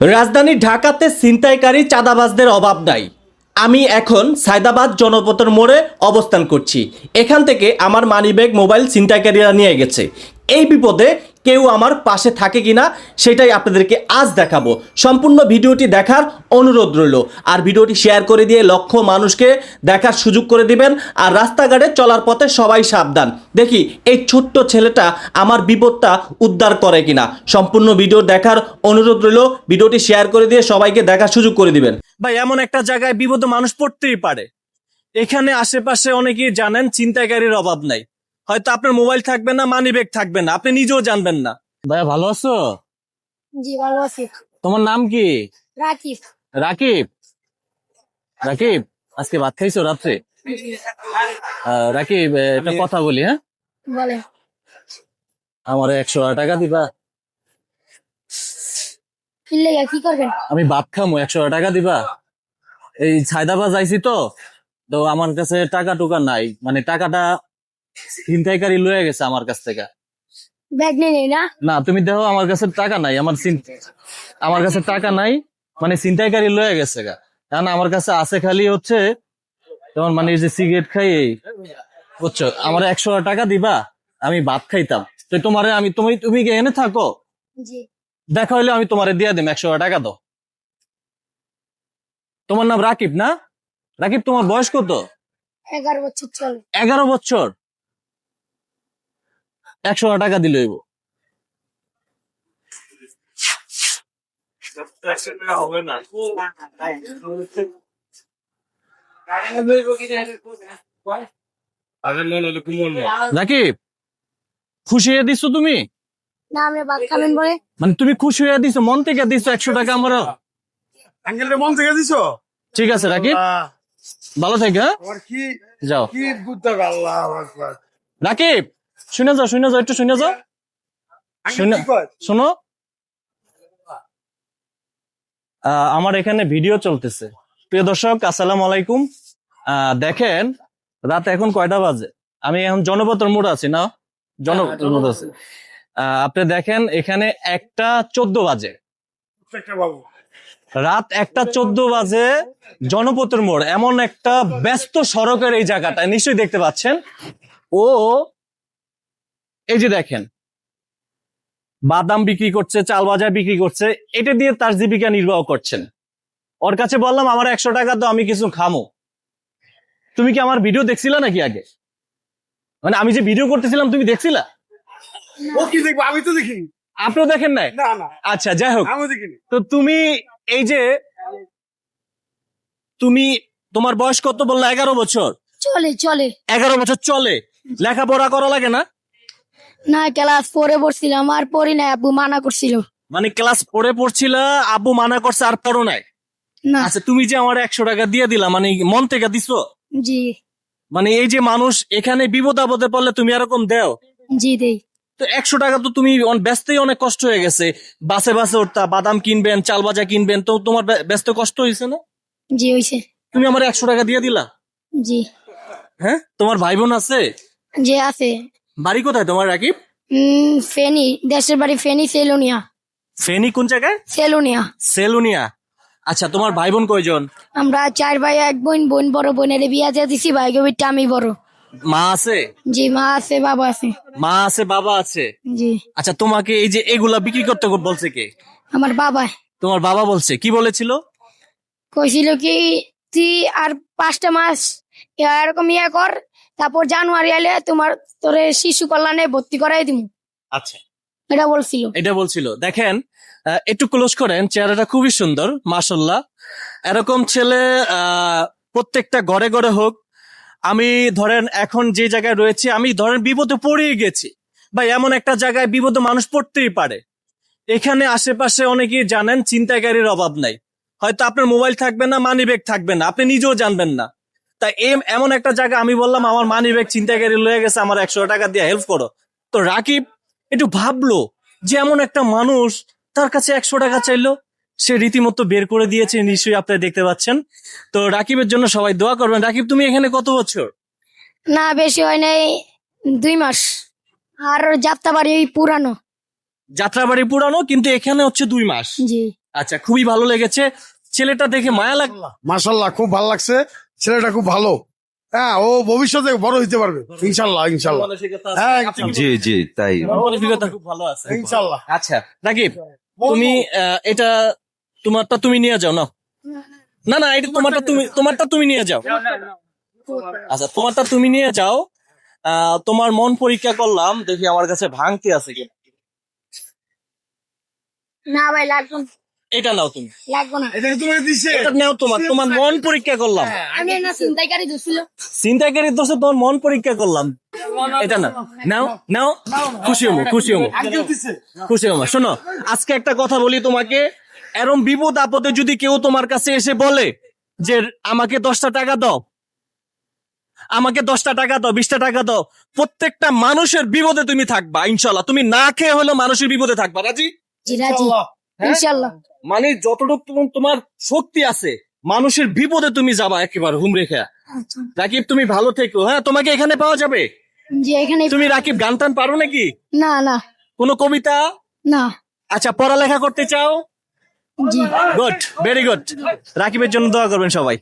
রাজধানী ঢাকাতে ছিনতাইকারী চাঁদাবাজদের অভাব নাই। আমি এখন সায়দাবাদ জনপথের মোড়ে অবস্থান করছি। এখান থেকে আমার মানিব্যাগ মোবাইল ছিনতাইকারীরা নিয়ে গেছে। এই বিপদে কেউ আমার পাশে থাকে কিনা সেটাই আপনাদেরকে আজ দেখাবো। সম্পূর্ণ ভিডিওটি দেখার অনুরোধ রইল। আর ভিডিওটি শেয়ার করে দিয়ে লক্ষ মানুষকে দেখার সুযোগ করে দিবেন আর রাস্তাঘাটে চলার পথে সবাই সাবধান। দেখি, এই ছোট্ট ছেলেটা আমার বিপদটা উদ্ধার করে কিনা। সম্পূর্ণ ভিডিও দেখার অনুরোধ রইল। ভিডিওটি শেয়ার করে দিয়ে সবাইকে দেখার সুযোগ করে দিবেন। ভাই, এমন একটা জায়গায় বিপদ মানুষ পড়তেই পারে। এখানে আশেপাশে অনেকেই জানেন চিন্তাকারীর অভাব নাই। হয়তো আপনার মোবাইল থাকবে না মানি ব্যাগ থাকবে না। আপনি নিজেও জানবেন না। ভাইয়া ভালো আছো? জি ভালো আছি। তোমার নাম কি? রাকিব। রাকিব? রাকিব আজকে ভাত খাইছো রাত্রে? রাকিব একটা কথা বলি হ্যাঁ? বলে। আমার একশো টাকা দিবা। কি করবেন? আমি ভাত খামো একশো টাকা দিবা। এই ছায়দাবাজ আইছি তো তো আমার কাছে টাকা টুকা নাই। মানে টাকাটা ছিনতাইকারী লয়ে গেছে আমার কাছ থেকে। ব্যাগ নেই না? না তুমি দেখো আমার কাছে টাকা নাই আমার আমার কাছে টাকা নাই মানে ছিনতাইকারী লয়ে গেছে গা। কারণ আমার কাছে আছে খালি হচ্ছে তোমার মানে যে সিগারেট খাই এই বুঝছ? আমার একশো টাকা দিবা আমি ভাত খাইতাম। তো তোমারে আমি তুমি তুমি কি এনে থাকো? জি। দেখা হইলে আমি তোমারে দিয়ে দিম একশো টাকা দাও। তোমার নাম রাকিব না? রাকিব তোমার বয়স কত? এগারো বছর চলে। এগারো বছর? একশো টাকা দিলে হইব। রাকিব খুশি হয়ে দিছো তুমি? মানে তুমি খুশি হয়ে দিছো মন থেকে দিছো একশো টাকা আমার। মন থেকে দিছো? ঠিক আছে রাকিব। ভালো থেকে হ্যাঁ? যাও। রাকিব শুনে যাও শুনে যাও একটু শুনে যাও। শুনে আমার এখানে ভিডিও চলতেছে। প্রিয় দর্শক আসসালাম আলাইকুম। দেখেন রাত এখন কয়টা বাজে? আমি এখন জনপথের মোড় আছি না? জনপথের মোড় আছি। আপনি দেখেন এখানে একটা চোদ্দ বাজে। রাত একটা চোদ্দ বাজে জনপথের মোড়। এমন একটা ব্যস্ত সড়কের এই জায়গাটা নিশ্চয়ই দেখতে পাচ্ছেন। ও এই যে দেখেন বাদাম বিক্রি করছে চাল বাজার বিক্রি করছে এটা দিয়ে তার জীবিকা নির্বাহ করছেন। ওর কাছে বললাম আমার একশো টাকা তো আমি কিছু খামো। তুমি কি আমার ভিডিও দেখছিলা নাকি আগে? মানে আমি যে ভিডিও করতেছিলাম তুমি দেখছিলা? ও কি দেখব? আমি তো দেখিনি। আপনিও দেখেন নাই? না না। আচ্ছা যাই হোক। দেখিনি। তো তুমি এই যে তুমি তোমার বয়স কত বলল? এগারো বছর। চলে চলে। এগারো বছর চলে। লেখাপড়া করা লাগে না? না ক্লাস পরে পড়ছিলাম আর পড়ি না আব্বু মানা করছিল। মানে ক্লাস ফোরে পড়ছিল আব্বু মানা করছে আর পড়ো নাই? না। আচ্ছা তুমি যে আমার একশো টাকা দিয়ে দিলা মানে মন থেকে দিছো? জি। মানে এই যে মানুষ এখানে বিপদ আপদে পড়লে তুমি এরকম দেও? জি দেই। তো একশো টাকা তো তুমি ব্যস্তই অনেক কষ্ট হয়ে গেছে। বাসে বাসে উঠতা বাদাম কিনবেন চাল ভাজা কিনবেন তো তোমার ব্যস্ত কষ্ট হয়েছে না? জি হইছে। তুমি আমার একশো টাকা দিয়ে দিলা? জি। হ্যাঁ? তোমার ভাই বোন আছে? যে আছে। বাড়ি কোথায় তোমার রাকিব? ফেনি দেশের বাড়ি ফেনি সেলুনিয়া। ফেনী কোন জায়গায়? সেলুনিয়া। সেলুনিয়া। আচ্ছা তোমার ভাই বোন কয়জন? আমরা চার ভাই এক বোন বোন বড় বোনের বিয়া দিয়ে দিছি ভাই গবিরটা আমি বড়। মা আছে? জি মা আছে বাবা আছে। মা আছে বাবা আছে? জি। আচ্ছা তোমাকে এই যে এগুলা বিক্রি করতে বলছে কে? আমার বাবা। তোমার বাবা বলছে কি বলেছিল? কইছিল কি তুই আর পাঁচটা মাস এরকম ইয়া কর তারপর জানুয়ারি এলে তোমার তোরে শিশু কল্যাণে ভর্তি করাই দিমু। আচ্ছা। এটা বলছিল। এটা বলছিল। দেখেন একটু ক্লোজ করেন চেহারাটা খুবই সুন্দর মাশাল্লাহ এরকম ছেলে প্রত্যেকটা ঘরে ঘরে হোক আমি ধরেন এখন যে জায়গায় রয়েছে আমি ধরেন বিপদে পড়েই গেছি। বা এমন একটা জায়গায় বিপদে মানুষ পড়তেই পারে। এখানে আশেপাশে অনেকেই জানেন চিন্তাকারীর অভাব নাই। হয়তো আপনার মোবাইল থাকবে না মানি ব্যাগ থাকবে না আপনি নিজেও জানবেন না। তাই এম- এমন একটা জায়গা আমি বললাম আমার মানি ব্যাগ চিন্তাকারী লয়ে গেছে আমার একশো টাকা দিয়ে হেল্প করো। তো রাকিব একটু ভাবলো যে এমন একটা মানুষ তার কাছে একশো টাকা চাইলো। সে রীতিমতো বের করে দিয়েছে নিশ্চয়ই আপনারা দেখতে পাচ্ছেন। তো রাকিবের জন্য সবাই দোয়া করবেন। রাকিব তুমি এখানে কত বছর? না বেশি হয় নাই দুই মাস। আর যাত্রা বাড়ি ওই পুরানো। যাত্রাবাড়ি পুরানো কিন্তু এখানে হচ্ছে দুই মাস। জি। আচ্ছা খুবই ভালো লেগেছে। ছেলেটা দেখে মায়া লাগ মাশাল্লাহ খুব ভালো লাগছে। ছেলেটা খুব ভালো। হ্যাঁ ও ভবিষ্যতে বড় হইতে পারবে। ইনশাল্লাহ ইনশাল্লাহ। হ্যাঁ, জি জি তাই। মানসিকতা খুব ভালো আছে। ইনশাল্লাহ। আচ্ছা রাকিব তুমি এটা তোমারটা তুমি নিয়ে যাও না না না এটা তোমারটা তুমি তোমারটা তুমি নিয়ে যাও। আচ্ছা তোমারটা তুমি নিয়ে যাও। আহ, তোমার মন পরীক্ষা করলাম দেখি আমার কাছে ভাঙতি আছে কি না ভাই লাগবো না। এটা নাও তুমি। লাগবো না। এটা তোমাকে দিছে। এটা নাও তোমার। তোমার মন পরীক্ষা করলাম। আমি না চিন্তাইকারী চিন্তাকারী দোষে তোমার মন পরীক্ষা করলাম। এটা না নাও নাও। খুশি খুশি খুশি শোনো আজকে একটা কথা বলি তোমাকে। এরম বিপদ আপদে যদি কেউ তোমার কাছে এসে বলে যে আমাকে দশটা টাকা দাও। আমাকে দশটা টাকা দাও বিশটা টাকা দাও। প্রত্যেকটা মানুষের বিপদে তুমি থাকবা ইনশাল্লাহ। তুমি না খেয়ে হলেও মানুষের বিপদে থাকবা। রাজি? রাজি। ইনশাল্লাহ মানে যতটুকু তোমার- শক্তি আছে মানুষের বিপদে তুমি যাবা একেবারে হুম রেখে। আচ্ছা। রাকিব তুমি ভালো থেকো হ্যাঁ? তোমাকে এখানে পাওয়া যাবে? জি এখানে তুমি রাকিব গান টান পারো নাকি? না না। কোনো কবিতা? না। আচ্ছা পড়ালেখা করতে চাও? জি। গুড ভেরি গুড রাকিবের জন্য দোয়া করবেন সবাই।